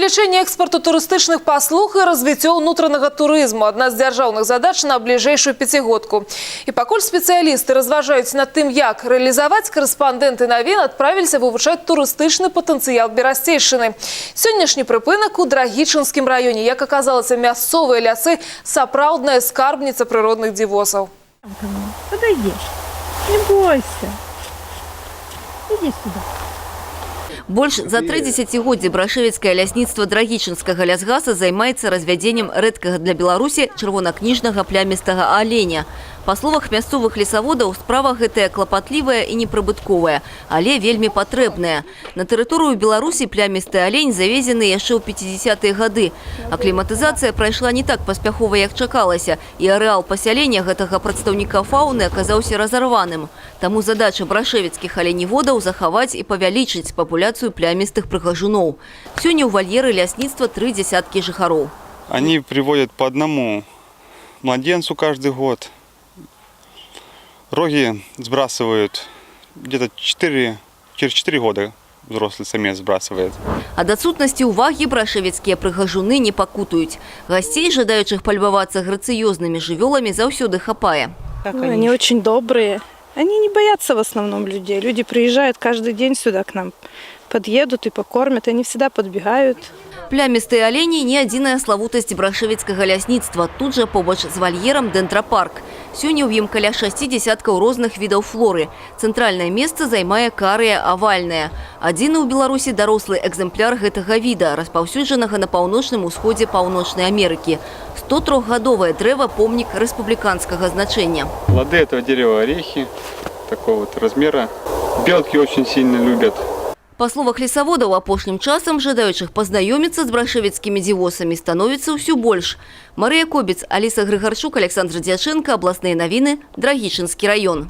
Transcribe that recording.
Павелічэнне экспорту турыстычных паслуг і развіццё ўнутранага турызму адна з дзяржаўных задач на бліжэйшую пяцігодку. І пакуль спецыялісты разважаюць над тым, як рэалізаваць карэспандэнты навін адправіліся вывучаць турыстычны патэнцыял берасцейшчыны. Сённяшні прыпынак у драгічынскім раёне, як аказалася, мясцовыя лясы сапраўдная скарбніца прыродных дзівосаў. Подойдешь. Не бойся. Иди сюда. Больш за тры дзесяцігоддзі брашэвіцкае лясніцтва драгічынскага лясгаса займаецца развядзеннем рэдкага для Беларусі чырвонакніжнага плямістага аленя. Па словах мясцовых лесаводаў, справа гэтая клапатлівая і непрыбытковая, але вельмі патрэбная. На тэрыторыю Беларусі плямісты алень завезены яшчэ ў 50-е гады. Акліматызацыя прайшла не так паспяхова, як чакалася, і арэал пасялення гэтага прадстаўніка фауны аказаўся разарваным. Таму задача брашэвіцкіх аленеводаў захаваць і павялічыць папуляцыю плямістых прыгажуноў. Сёння ў вальеры лясніцтва тры дзесяткі жыхароў. Они приводят по одному младенцу каждый год. Роги сбрасывают где-то 4, через 4 года взрослый самец сбрасывает. Ад адсутнасці ўвагі брашэвіцкія прыгажуны не пакутаюць. Гасцей, жадаючых пальбавацца грацыёзнымі жывёламі, заўсёды хапае. Ой, они очень добрые. Они не боятся в основном людей. Люди приезжают каждый день сюда к нам. Подъедут и покормят. Они всегда подбегают. Плямістыя алені не адзіная славутасць брашэвіцкага лясніцтва. Тут жа побач з вальерам дэнтрапарк. Сёння ў ім каля шасці дзесяткаў розных відаў флоры. Цэнтральнае месца займае карыя авальная. Адзіны ў Беларусі дарослы экземпляр гэтага віда, распаўсюджанага на паўночным усходзе Паўночнай Амерыкі. 103гадовае дрэва помнік рэспубліканскага значэння. Плоды этого дерева орехи такого вот размера. Белки очень сильно любят. Па словах лесаводаў, апошнім часам жадаючых пазнаёміцца з брашэвіцкімі дзівосамі становіцца ўсё больш. Марыя Кобец, Аліса Грыгарчук, Александр Дзячынка, абласныя навіны, Драгічынскі раён.